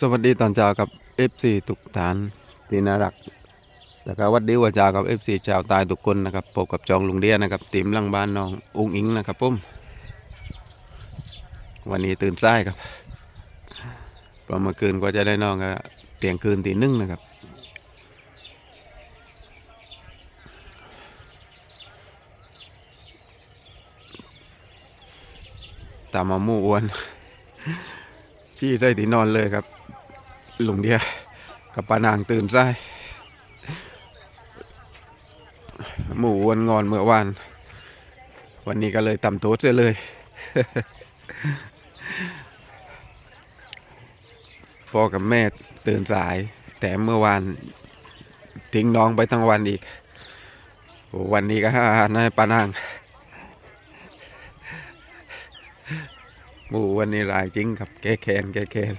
สวัสดีตอนเช้ากับ FC ทุกฐานที่น่ารักแล้วก็วัดดีว่าเช้ากับ FC ชาวตายทุกคนนะครับพบกับจองลุงเดียนะครับทีมหลังบ้านน้องอุ้งอิงนะครับผมวันนี้ตื่นสายครับเพอเมื่อคืนกว่าจะได้นอนก็เตียงคืนตีนึ่งนะครับ ตามมามู่อ้วนชี้ใจที่นอนเลยครับ ลุงเดียกับปานางตื่นใจหมูอ้วนงอนเมื่อวาน วันนี้ก็เลยต่ำโต๊ะเสียเลย พ่อกับแม่ตื่นสาย แต่เมื่อวานทิ้งน้องไปทั้งวันอีก วันนี้ก็ห้านายปานาง หมูวันนี้หลายจริงครับแก้แค้นแก้แค้น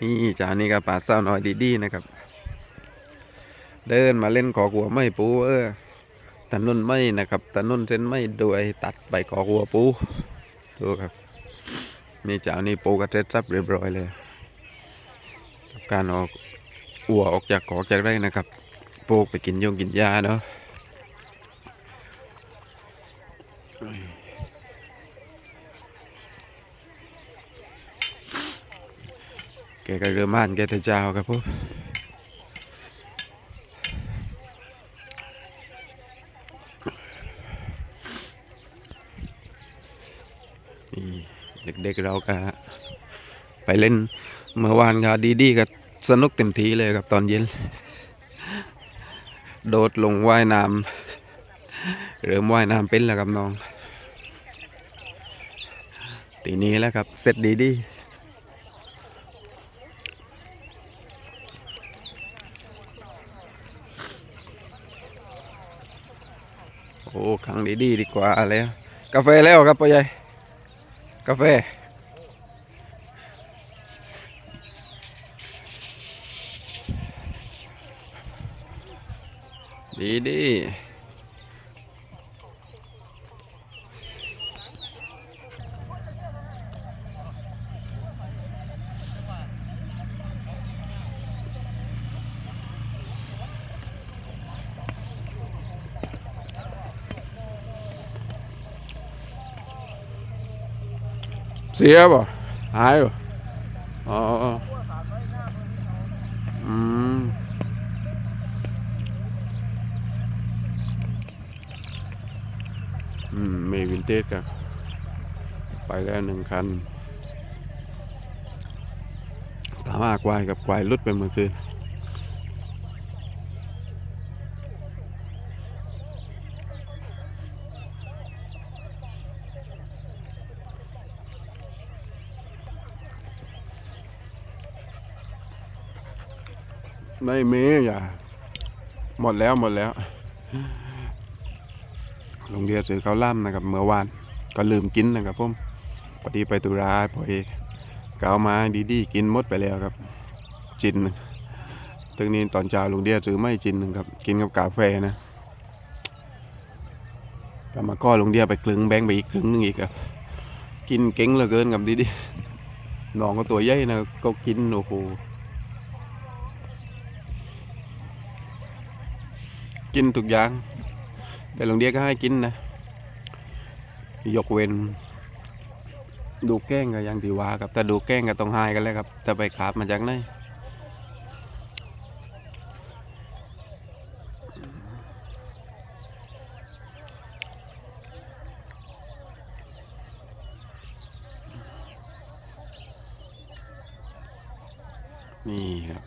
นี่จานี่ก็ปาดเศร้าน่อยดีๆนะครับ เดินมาเล่นขอหัวไม่ปูเออถนนไม่นะครับถนนเส้นไม่ด้วยตัดไปขอหัวปูดูครับ นี่จานี่ปูก็เสร็จสับเรียบร้อยเลยการออกอัวออกจากขอจากได้นะครับปูไปกินยงกินยาเนาะ แกก็เรือม่านแกแต่เจ้าครับผมนี่เด็กๆเราก็ไปเล่นเมื่อวานก็ดีๆก็สนุกเต็มทีเลยครับตอนเย็น โดดลงว่ายน้ำเริ่มว่ายน้ำเป็นแล้วครับน้องตีนี้แล้วครับ เสร็จดีๆ อ้ขังดีดีดีกว่าแล้ว กาแฟแล้วครับพ่อใหญ่ กาแฟ ดีดี เสียบ่หายบ่อ๋ออืมอืมเมวินเทจครับ ไปแล้วหนึ่งคันถามว่ากวายกับกวายลุดไปเมื่อคืน ไม่มีอย่าหมดแล้วหมดแล้วโรงเรียนซื้อข้าวล่ำนะครับเมื่อวานก็ลืมกินนะครับผมพอดีไปตุลาพอเอกกเอามาดีๆกินหมดไปแล้วครับ จินตึงนี้ตอนเช้าลุงเดียซื้อไม่จินหนึ่งครับ กินกับกาแฟนะก็มาก้อลุงเดียไปคลึงแบงค์ไปอีกครึ่งหนึงอีกครับ กินเก่งเหลือเกินกับดีๆน้องก็ตัวใหญ่นะก็กินโอ้โห กินทุกอย่าง แต่หลวงเดียก็ให้กินนะ ยกเว้นดูแก้งก็ยังถือว่าครับแต่ดูแก้งก็ต้องให้กันแล้วครับแต่ไปขาบมาจากไหนนี่ครับ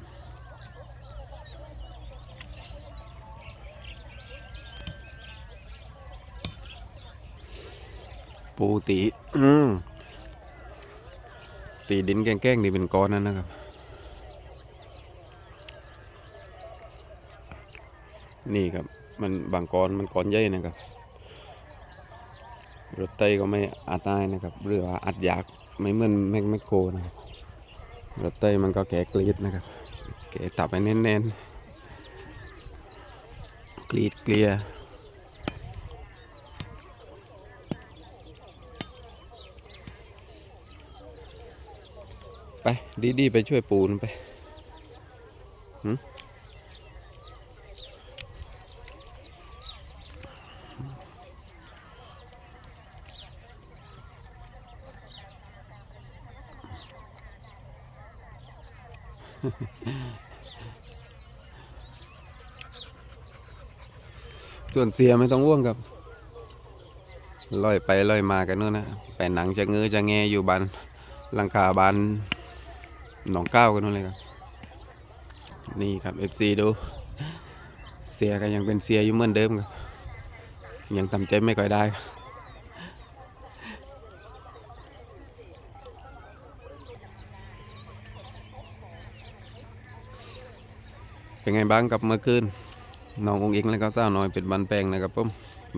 ปูตี อืมตีดินแกล้งๆนี่เป็นก้อนนั่นนะครับ นี่ครับ มันบางก้อนมันก้อนใหญ่นะครับรถไตก็ไม่อัดได้นะครับหรือว่าอัดยากไม่เหมือนแมกแมคโครนะครับรถไตมันก็แกะกรีดนะครับ แกะตับไปแน่นๆกรีดเกลีย ไป ดีดีๆไปช่วยปูนไปส่วนเสียไม่ต้องว่วงครับลอยไปลอยมากันนู่นนะไปหนังจะเงื้อจะแงอยู่บานหลังคาบาน หนองก้าวกันนู่นเลยครับ นี่ครับ FC ดู เสียก็ยังเป็นเสียอยู่เหมือนเดิมครับ ยังทำใจไม่ค่อยได้เป็นไงบ้างกับเมื่อคืนน้ององค์อิงแล้วก็สาน้อยเป็นบันแปลงนะครับผม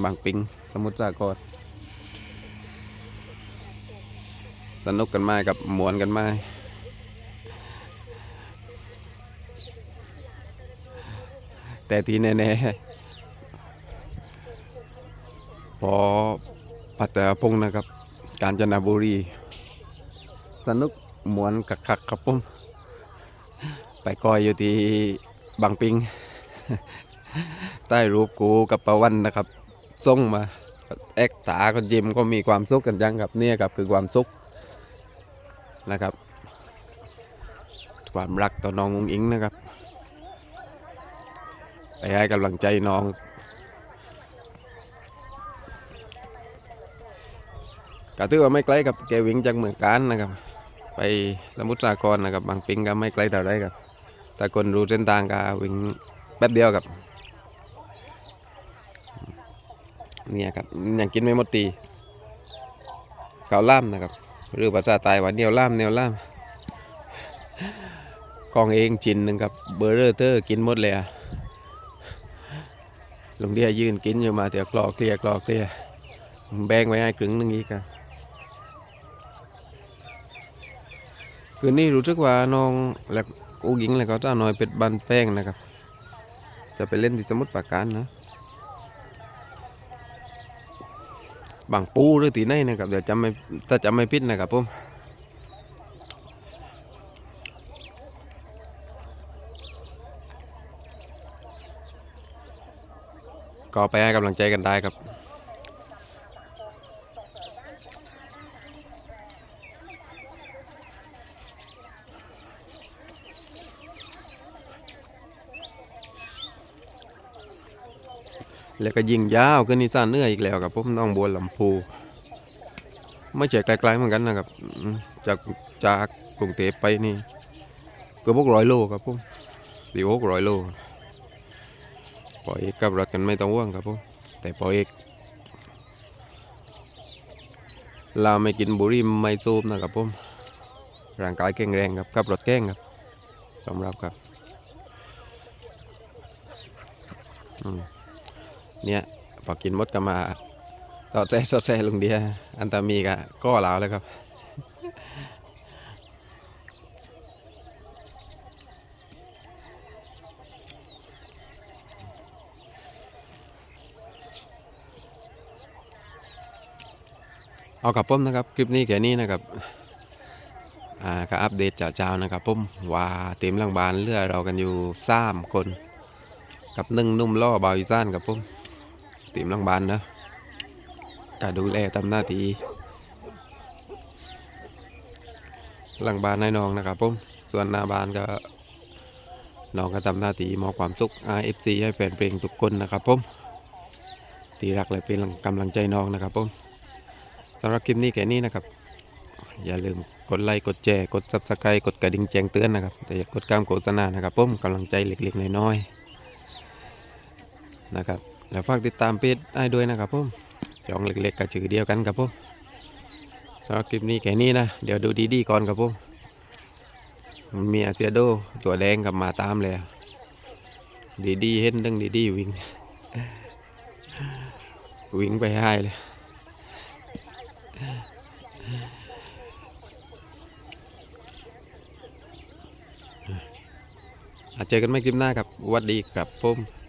บางปิงสมุทรสาครสนุกกันไหมกับหมวนกันไหม แต่ที่แน่ๆพอปัตตาพงนะครับ กาญจนบุรี สนุกหมวนคักๆครับผม ไปกอยอยู่ที่บางปิง ใต้รูปกูกับประวันนะครับส่งมาแอกตาก็ยิมก็มีความสุขกันจังครับเนี่ยครับคือความสุขนะครับ ความรักต่อน้ององอิงนะครับ ไปให้กำลังใจน้องก็ถือว่าไม่ไกลกับแกวิ่งจากเมืองการนะครับ ไปสมุทรสาครนะครับ บางปิงก็ไม่ไกลเท่าไรครับ แต่คนรู้เส้นทางก็วิ่งแป๊บเดียวครับเนี่ยครับยังกินไม่หมดตีข้าวล่ามนะครับ หรือภาษาไทยว่าเนียวล่ามเนียวล่ามกองเองจินหนึ่งครับเบอร์เรอร์เตอร์กินหมดเลยอะ ลุงเดียยืนกินอยู่มาเดี๋ยวกรอเคลียกรอเคลียแบ่งไว้ให้ครึ่งหนึงอีกครับคืนนี้รู้สึกว่าน้องและอูหญิงแล้วก็เจ้าน้อยเป็ดบันแป้งนะครับ จะไปเล่นที่สมุทรปราการนะบางปูหรือตีไหนนะครับเดี๋ยวจำไม่ถ้าจำไม่ผิดนะครับผม ก็ไปให้กำลังใจกันได้ครับแล้วก็ยิงยาวขึ้นนิสานเหนื้ออีกแล้วครับผมน้องบัวลำพูไม่ใช่ไกลๆเหมือนกันนะครับ จากจากกรุงเทพไปนี่เกือบหกร้อยโลครับผมสี่หกร้อยโล ปอเอกกับรถกันไม่ต้องห่วงครับผมแต่ปอเอกเราไม่กินบุหรี่ไม่สูบนะครับผมร่างกายแข็งแรงครับขับรถแก้งครับยอมรับครับเนี่ยพอกินมดก็มาสอแซ่สอแซ่ลุงเดียอันตามีก็ก็ลาวแล้วครับ เอากับผมนะครับคลิปนี้แค่นี้นะครับอ่าก็อัปเดตเจ้านะครับผมว่าเต็มหลังบานเรือเรากันอยู่สามคน กับนึ่งนุ่มล่อบาวอีสานครับผมเต็มหลังบานนะก็ดูแลทำหน้าที่หลังบานให้น้องนะครับผมส่วนหน้าบานก็น้องก็ทำหน้าที่มอบความสุข RFC ให้แฟนเพลงทุกคนนะครับผมที่รักและเป็นกำลังใจน้องนะครับผม สำหรับคลิปนี้แค่นี้นะครับ อย่าลืมกดไลค์กดแชร์กด Subscribe กดกระดิ่งแจ้งเตือนนะครับ แต่อย่ากดกามโฆษณานะครับผมกำลังใจเล็กๆน้อยๆนะครับแล้วฝากติดตามเพจได้ด้วยนะครับผมจองเล็กๆกับชื่อเดียวกันครับผมสำหรับคลิปนี้แค่นี้นะ เดี๋ยวดูดีๆก่อนครับผมมีอาเซียโดตัวแดงกับมาตามเลยดีดีๆเห็นเรื่องดีดีๆวิ่ง วิ่งไปให้เลย เจอกันไม่คลิปหน้าครับวัดดีครับผม